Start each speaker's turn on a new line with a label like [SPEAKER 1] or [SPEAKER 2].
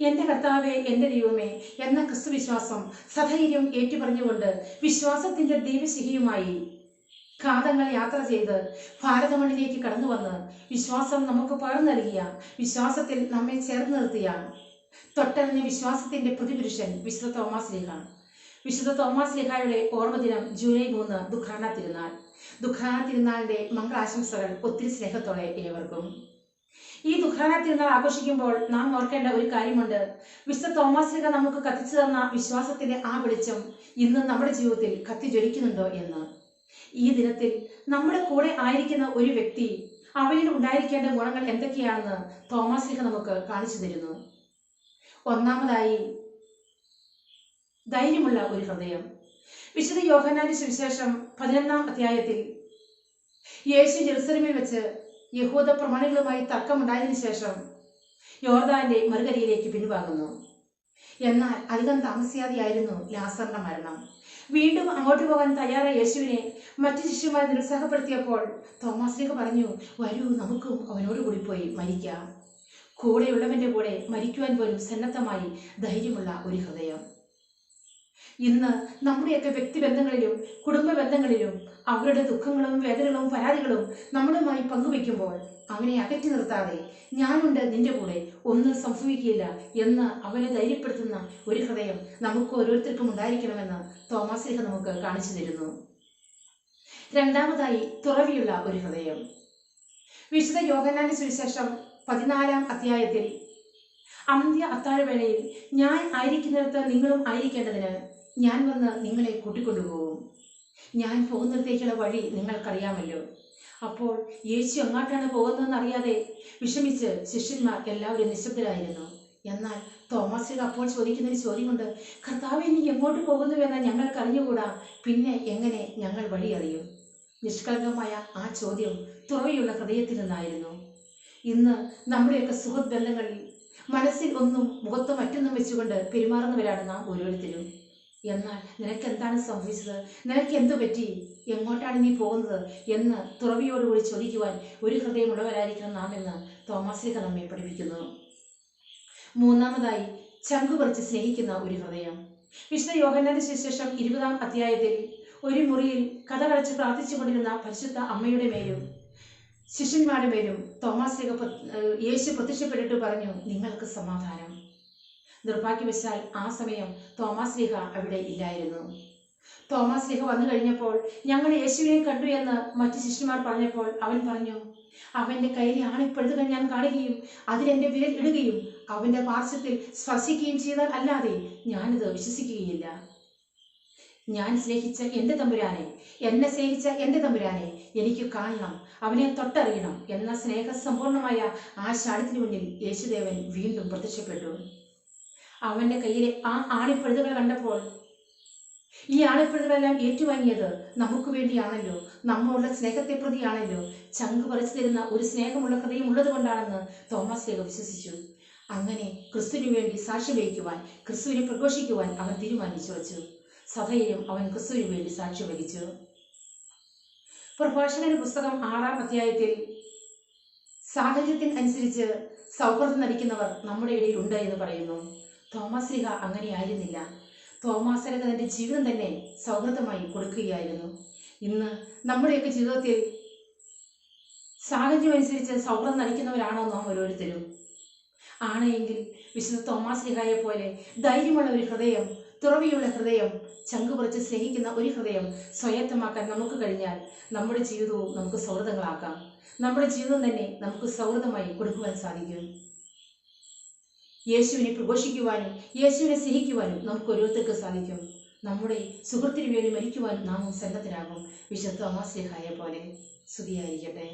[SPEAKER 1] എന്റെ കർത്താവെ എന്റെ ദൈവമേ എന്ന ക്രിസ്തുവിശ്വാസം സധൈര്യം ഏറ്റുപറഞ്ഞുകൊണ്ട് വിശ്വാസത്തിന്റെ ദൈവശിഹിയുമായി കാതങ്ങൾ യാത്ര ചെയ്ത് ഭാരതമണ്ണിലേക്ക് കടന്നു വന്ന് വിശ്വാസം നമുക്ക് പകർന്നു നൽകിയ വിശ്വാസത്തിൽ നമ്മെ ചേർന്ന് നിർത്തിയ തൊട്ടറിഞ്ഞ വിശ്വാസത്തിന്റെ പ്രതിപുരുഷൻ വിശുദ്ധ തോമാസ് ലിഹ. വിശുദ്ധ തോമാസ് ലിഹായുടെ ഓർമ്മദിനം ജൂലൈ മൂന്ന് ദുഃഖാന തിരുനാൾ. ദുഃഖാന തിരുനാളിന്റെ മംഗളാശംസകൾ ഒത്തിരി സ്നേഹത്തോടെ ഏവർക്കും. ഈ ദുഃഖാന തിരുനാൾ ആഘോഷിക്കുമ്പോൾ നാം ഓർക്കേണ്ട ഒരു കാര്യമുണ്ട്. വിശുദ്ധ തോമാസിക നമുക്ക് കത്തിച്ചു തന്ന വിശ്വാസത്തിന്റെ ആ വെളിച്ചം ഇന്ന് നമ്മുടെ ജീവിതത്തിൽ കത്തിജ്വലിക്കുന്നുണ്ടോ എന്ന്. ഈ ദിനത്തിൽ നമ്മുടെ കൂടെ ആയിരിക്കുന്ന ഒരു വ്യക്തി അവനിൽ ഉണ്ടായിരിക്കേണ്ട ഗുണങ്ങൾ എന്തൊക്കെയാണെന്ന് തോമാസിക നമുക്ക് കാണിച്ചു തരുന്നു. ഒന്നാമതായി ധൈര്യമുള്ള ഒരു ഹൃദയം. വിശുദ്ധ യോഹനാന്റെ സുവിശേഷം പതിനൊന്നാം അധ്യായത്തിൽ യേശു ജെറുസലമിൽ വെച്ച് യഹൂദ പ്രമാണികളുമായി തർക്കമുണ്ടായതിനു ശേഷം യോർദാന്റെ മറുകരയിലേക്ക് പിൻവാങ്ങുന്നു. എന്നാൽ അധികം താമസിയാതെയായിരുന്നു ലാസറിന്റെ മരണം. വീണ്ടും അങ്ങോട്ട് പോകാൻ തയ്യാറായ യേശുവിനെ മറ്റു ശിഷ്യന്മാർ നിരുത്സാഹപ്പെടുത്തിയപ്പോൾ തോമാസിലേക്ക് പറഞ്ഞു വരൂ നമുക്കും അവനോട് കൂടി പോയി മരിക്കാം. കൂടെയുള്ളവന്റെ കൂടെ മരിക്കുവാൻ പോലും സന്നദ്ധമായി ധൈര്യമുള്ള ഒരു ഹൃദയം. ഇന്ന് നമ്മുടെയൊക്കെ വ്യക്തിബന്ധങ്ങളിലും കുടുംബ ബന്ധങ്ങളിലും അവരുടെ ദുഃഖങ്ങളും വേദനകളും പരാതികളും നമ്മളുമായി പങ്കുവെക്കുമ്പോൾ അവനെ അകറ്റി നിർത്താതെ ഞാനുണ്ട് നിന്റെ കൂടെ ഒന്നും സംഭവിക്കില്ല എന്ന് അവനെ ധൈര്യപ്പെടുത്തുന്ന ഒരു ഹൃദയം നമുക്ക് ഓരോരുത്തർക്കും ഉണ്ടായിരിക്കണമെന്ന് തോമസ് ലിഹ നമുക്ക് കാണിച്ചു തരുന്നു. രണ്ടാമതായി തുറവിയുള്ള ഒരു ഹൃദയം. വിശുദ്ധ യോഗനാന്റെ സുവിശേഷം പതിനാലാം അധ്യായത്തിൽ അന്ത്യ അത്താഴവേളയിൽ ഞാൻ ആയിരിക്കുന്നിടത്ത് നിങ്ങളും ആയിരിക്കേണ്ടതിന് ഞാൻ വന്ന് നിങ്ങളെ കൂട്ടിക്കൊണ്ടുപോകും. ഞാൻ പോകുന്നിടത്തേക്കുള്ള വഴി നിങ്ങൾക്കറിയാമല്ലോ. അപ്പോൾ യേശു എങ്ങോട്ടാണ് പോകുന്നതെന്ന് അറിയാതെ വിഷമിച്ച് ശിഷ്യന്മാർ എല്ലാവരും നിശബ്ദരായിരുന്നു. എന്നാൽ തോമസ് അപ്പോൾ ചോദിക്കുന്ന ഒരു ചോദ്യമുണ്ട്. കർത്താവ് ഇനി എങ്ങോട്ട് പോകുന്നുവെന്ന് ഞങ്ങൾക്ക് അറിഞ്ഞുകൂടാ പിന്നെ എങ്ങനെ ഞങ്ങൾ വഴി അറിയും? നിഷ്കളങ്കമായ ആ ചോദ്യം തുറവിയുള്ള ഹൃദയത്തിൽ നിന്നായിരുന്നു ഇന്ന് നമ്മുടെയൊക്കെ സുഹൃത്ത് ബന്ധങ്ങളിൽ മനസ്സിൽ ഒന്നും മുഖത്ത് മറ്റൊന്നും വെച്ചുകൊണ്ട് പെരുമാറുന്നവരാണ് നാം ഓരോരുത്തരും. എന്നാൽ നിനക്ക് എന്താണ് സംഭവിച്ചത്? നിനക്ക് എന്തു പറ്റി? എങ്ങോട്ടാണ് നീ പോകുന്നത്? എന്ന് തുറവിയോടുകൂടി ചോദിക്കുവാൻ ഒരു ഹൃദയമുള്ളവരായിരിക്കണം നാം എന്ന് തോമാസിലേക്ക് നമ്മെ പഠിപ്പിക്കുന്നു. മൂന്നാമതായി ചങ്കു പറിച്ച് സ്നേഹിക്കുന്ന ഒരു ഹൃദയം. വിശുദ്ധ യോഹന്നാന്റെ സുവിശേഷം ഇരുപതാം അധ്യായത്തിൽ ഒരു മുറിയിൽ കഥ കളിച്ച് പ്രാർത്ഥിച്ചുകൊണ്ടിരുന്ന പരിശുദ്ധ അമ്മയുടെ മേലും ശിഷ്യന്മാരുടെ മേലും തോമസ് ലിഹ യേശു പ്രത്യക്ഷപ്പെട്ടിട്ട് പറഞ്ഞു നിങ്ങൾക്ക് സമാധാനം. നിർഭാഗ്യവശാൽ ആ സമയം തോമസ് ലിഹ അവിടെ ഇല്ലായിരുന്നു. തോമസ് ലിഹ വന്നു കഴിഞ്ഞപ്പോൾ ഞങ്ങൾ യേശുവിനെ കണ്ടു എന്ന് മറ്റു ശിഷ്യന്മാർ പറഞ്ഞപ്പോൾ അവൻ പറഞ്ഞു അവന്റെ കയ്യിലെ ആണിപ്പഴുതുകൾ ഞാൻ കാണുകയും അതിലെന്റെ വിരൽ ഇടുകയും അവന്റെ പാർശ്വത്തിൽ സ്പർശിക്കുകയും ചെയ്താൽ അല്ലാതെ ഞാനിത് വിശ്വസിക്കുകയില്ല. ഞാൻ സ്നേഹിച്ച എന്റെ തമ്പുരാനെ എന്നെ സ്നേഹിച്ച എന്റെ തമ്പുരാനെ എനിക്ക് കാണണം അവനെ തൊട്ടറിയണം എന്ന സ്നേഹസമ്പൂർണമായ ആ ശാഠ്യത്തിന് മുന്നിൽ യേശുദേവൻ വീണ്ടും പ്രത്യക്ഷപ്പെട്ടു. അവന്റെ കയ്യിലെ ആ ആണിപ്പഴുതുകൾ കണ്ടപ്പോൾ ഈ ആണിപ്പഴുതുകളെല്ലാം ഏറ്റുവാങ്ങിയത് നമുക്ക് വേണ്ടിയാണല്ലോ നമ്മളുടെ സ്നേഹത്തെ പ്രതിയാണല്ലോ ചങ്ക് പറിച്ചു തരുന്ന ഒരു സ്നേഹമുള്ള ഹൃദയം ഉള്ളത് കൊണ്ടാണെന്ന് തോമസ് ലേഖ വിശ്വസിച്ചു. അങ്ങനെ ക്രിസ്തുവിന് വേണ്ടി സാക്ഷ്യം വഹിക്കുവാൻ ക്രിസ്തുവിനെ പ്രഘോഷിക്കുവാൻ അവൻ തീരുമാനിച്ചു വച്ചു. സധൈര്യം അവൻ ക്രിസ്തുവിന് വേണ്ടി സാക്ഷ്യം വഹിച്ചു. പ്രഭാഷകന്റെ പുസ്തകം ആറാം അധ്യായത്തിൽ സാഹചര്യത്തിന് അനുസരിച്ച് സൗഹൃദം നടിക്കുന്നവർ നമ്മുടെ ഇടയിൽ ഉണ്ട് എന്ന് പറയുന്നു. തോമസ് ലിഹ അങ്ങനെയായിരുന്നില്ല തോമസ് ലിഹ തന്റെ ജീവിതം തന്നെ സൗഹൃദമായി കൊടുക്കുകയായിരുന്നു. ഇന്ന് നമ്മുടെയൊക്കെ ജീവിതത്തിൽ സാഹചര്യം അനുസരിച്ച് സൗഹൃദം നടിക്കുന്നവരാണോ നാം ഓരോരുത്തരും? ആണ് എങ്കിൽ വിശുദ്ധ തോമാസ് ലിഹായെ പോലെ ധൈര്യമുള്ള ഒരു ഹൃദയം തുറവിയുള്ള ഹൃദയം ചങ്കു പറിച്ച് സ്നേഹിക്കുന്ന ഒരു ഹൃദയം സ്വയത്തമാക്കാൻ നമുക്ക് കഴിഞ്ഞാൽ നമ്മുടെ ജീവിതവും നമുക്ക് സൗഹൃദങ്ങളാക്കാം. നമ്മുടെ ജീവിതം തന്നെ നമുക്ക് സൗഹൃദമായി കൊടുക്കുവാൻ സാധിക്കും. യേശുവിനെ പ്രഘോഷിക്കുവാനും യേശുവിനെ സ്നേഹിക്കുവാനും നമുക്ക് ഓരോരുത്തർക്ക് സാധിക്കും. നമ്മുടെ സുഹൃത്തിന് വേണ്ടി മരിക്കുവാൻ നാമം സന്നദ്ധരാകും. വിശുദ്ധ തോമാസ് ലിഹായെ പോലെ സ്തുതിയായിരിക്കട്ടെ.